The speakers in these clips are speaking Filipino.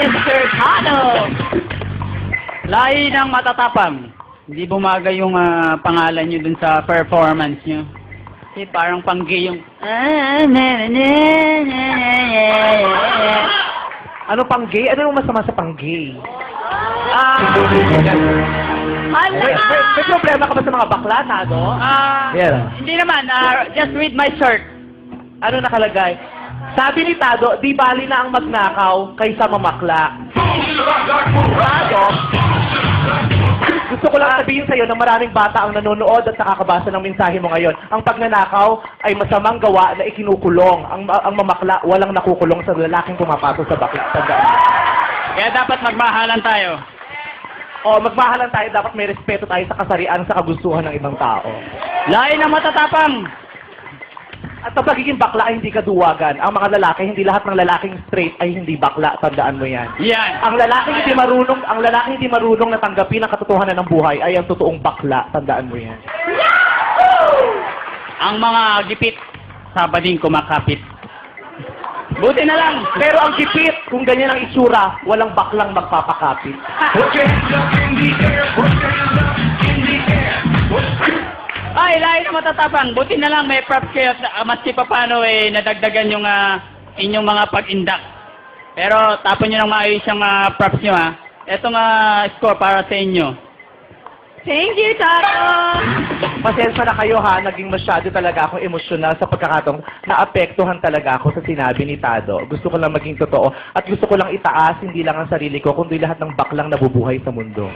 Mr. Tado! Lahi ng matatapang. Hindi bumagay yung ah, pangalan nyo dun sa performance nyo. Kasi parang panggi yung... Ano pang gay? Ano yung masama sa pang gay? Ah, May, may, may problema ka ba sa mga bakla, Tado? ah, Yeah. hindi naman. ah, just read my shirt. Ano nakalagay? Sabi ni Tado, di bali na ang magnakaw kaysa mamakla. Tado, gusto ko lang sabihin sa'yo na maraming bata ang nanonood at nakakabasa ng mensahe mo ngayon. Ang pagnanakaw ay masamang gawa na ikinukulong. Ang, ang mamakla, walang nakukulong sa lalaking pumapasok sa bakla. Tandaan. Kaya dapat magmahalan tayo. O, magmahalan tayo, dapat may respeto tayo sa kasarian, sa kagustuhan ng ibang tao. Lahi ng matatapang. At sa pagiging bakla ay hindi kaduwagan. Ang mga lalaki, hindi lahat ng lalaking straight ay hindi bakla. Tandaan mo yan. Yan. Ang lalaki hindi marunong, ang lalaki hindi marunong na tanggapin ang katotohanan ng buhay ay ang totoong bakla. Tandaan mo yan. Ang mga gipit, sabading kumakapit. Buti na lang. Pero ang gipit, kung ganyan ang itsura, walang baklang magpapakapit. Ay, lahi ng matatapang. Buti na lang may props kayo at uh, mas pa paano eh, nadagdagan yung ah, inyong mga pag-indak. Pero tapon nyo ng maayos yung ah, props nyo ha. Ito nga score para sa inyo. Thank you, Tato! Pasensya na kayo ha, naging masyado talaga ako emosyonal sa pagkakataong naapektuhan talaga ako sa sinabi ni Tado. Gusto ko lang maging totoo at gusto ko lang itaas hindi lang ang sarili ko kundi lahat ng baklang nabubuhay sa mundo.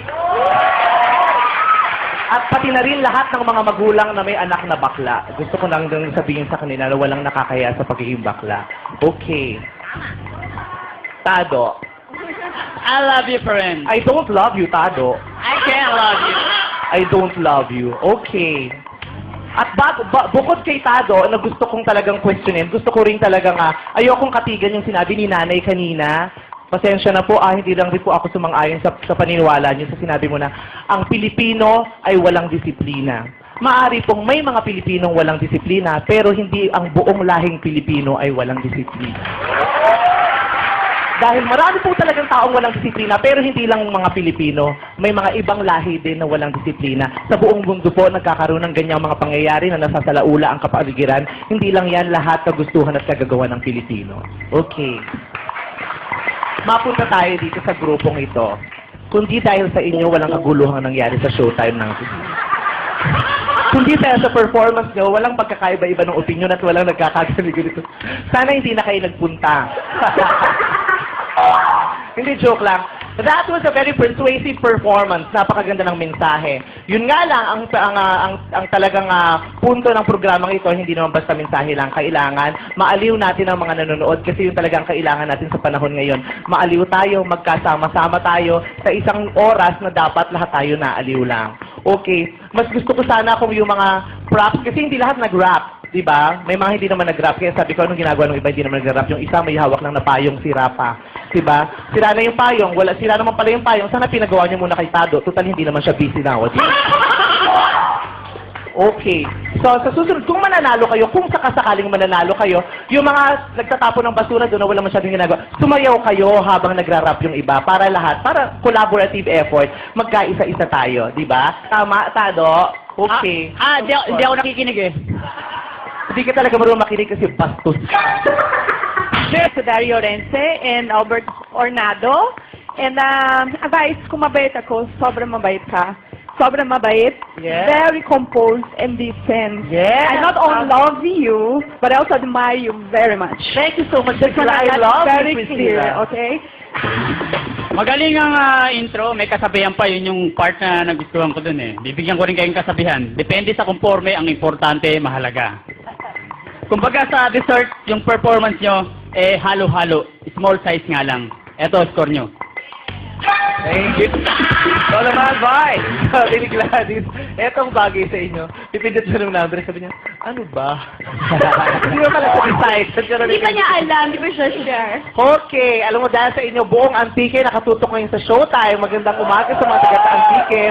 At pati na rin lahat ng mga magulang na may anak na bakla. Gusto ko lang din sabihin sa kanila na walang nakakaya sa pagiging bakla. Okay. Tado. I love you, friend. I don't love you, Tado. I can't love you. I don't love you. Okay. At ba, ba- bukod kay Tado, na gusto kong talagang questionin, gusto ko rin talagang, ah, ayokong katigan yung sinabi ni nanay kanina. Pasensya na po, ah, hindi lang rin po ako sumang-ayon sa, sa paniniwala niyo sa sinabi mo na ang Pilipino ay walang disiplina. Maari pong may mga Pilipinong walang disiplina, pero hindi ang buong lahing Pilipino ay walang disiplina. Dahil marami po talagang taong walang disiplina, pero hindi lang mga Pilipino. May mga ibang lahi din na walang disiplina. Sa buong mundo po, nagkakaroon ng ganyang mga pangyayari na nasasalaula ang kapaligiran. Hindi lang yan lahat kagustuhan at kagagawa ng Pilipino. Okay. Mapunta tayo dito sa grupong ito. Kundi dahil sa inyo, walang kaguluhan nangyari sa showtime ng kundi dahil sa performance nyo, walang pagkakaiba-iba ng opinion at walang nagkakagalig dito. Sana hindi na kayo nagpunta. hindi joke lang. That was a very persuasive performance. Napakaganda ng mensahe. Yun nga lang, ang, ang, ah, ang, ang talagang ah, punto ng programang ito, hindi naman basta mensahe lang. Kailangan, maaliw natin ang mga nanonood kasi yun talagang kailangan natin sa panahon ngayon. Maaliw tayo, magkasama-sama tayo sa isang oras na dapat lahat tayo naaliw lang. Okay. Mas gusto ko sana kung yung mga props, kasi hindi lahat nag-rap. Di ba? May mga hindi naman nag-rap. Kaya sabi ko, anong ginagawa ng iba hindi naman nag-rap? Yung isa may hawak ng napayong sira pa. Di ba? Sira na yung payong. Wala, sira naman pala yung payong. Sana pinagawa niyo muna kay Tado. Total, hindi naman siya busy now. Di ba? Okay. So, sa susunod, kung mananalo kayo, kung sakasakaling mananalo kayo, yung mga nagtatapon ng basura doon na wala masyadong ginagawa, sumayaw kayo habang nagra-rap yung iba para lahat, para collaborative effort, magkaisa-isa tayo, di ba? Tama, Tado? Okay. Ah, ah di, di ako nakikinig eh. Hindi ka talaga marunong makinig kasi bastos. There's Dario Rense and Albert Ornado. And um, guys, kung mabait ako, sobrang mabait ka. Sobrang mabait. Yeah. Very composed and decent. Yeah. I not only love you, but I also admire you very much. Thank you so much, Just Priscilla. I wanna love very you, clear, okay? Magaling ang ah, intro, may kasabihan pa, yun yung part na nagustuhan ko dun eh. Bibigyan ko rin kayong kasabihan. Depende sa conforme, ang importante, mahalaga. Kumbaga sa dessert, yung performance nyo, eh halo-halo. Small size nga lang. Eto, score nyo. Thank you. So naman, bye! Sabi ni Gladys, etong bagay sa inyo. Pipindot mo ng number. Sabi niya, ano ba? Hindi mo pala sa decide. Hindi pa niya alam, di ba siya share? Okay, alam mo dahil sa inyo buong antike nakatutok ngayon sa showtime. Magandang umaga sa mga taga antike.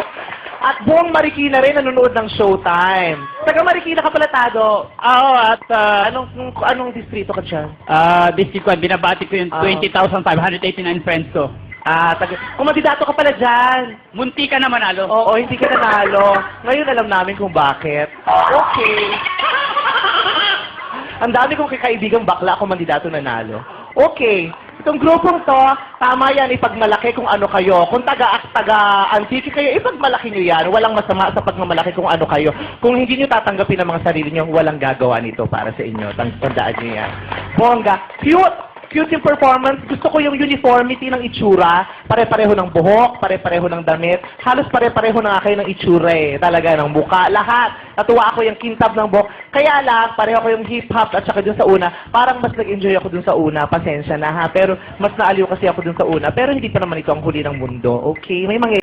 At buong Marikina rin nanonood ng Showtime. Taga Marikina ka pala, Tado. Oo, at ah, Anong, anong distrito ka dyan? ah, district 1, binabati ko yung Ah. 20,589 friends ko. Ah, taga... Kumandidato ka pala dyan. Munti ka na manalo. Oo, hindi ka nanalo. Ngayon alam namin kung bakit. Okay. Ang dami kong kikaibigang bakla kung mandidato nanalo. Okay. Itong grupong to, tama yan, ipagmalaki kung ano kayo. Kung taga, taga antiki kayo, ipagmalaki nyo yan. Walang masama sa pagmamalaki kung ano kayo. Kung hindi nyo tatanggapin ang mga sarili nyo, walang gagawa nito para sa inyo. Tandaan nyo yan. Bongga. Cute! cute yung performance. Gusto ko yung uniformity ng itsura. Pare-pareho ng buhok, pare-pareho ng damit. Halos pare-pareho na nga kayo ng itsura eh. Talaga, ng muka. Lahat. Natuwa ako yung kintab ng buhok. Kaya lang, pareho ko yung hip-hop at saka dun sa una. Parang mas nag-enjoy ako dun sa una. Pasensya na ha. Pero mas naaliw kasi ako dun sa una. Pero hindi pa naman ito ang huli ng mundo. Okay? May mga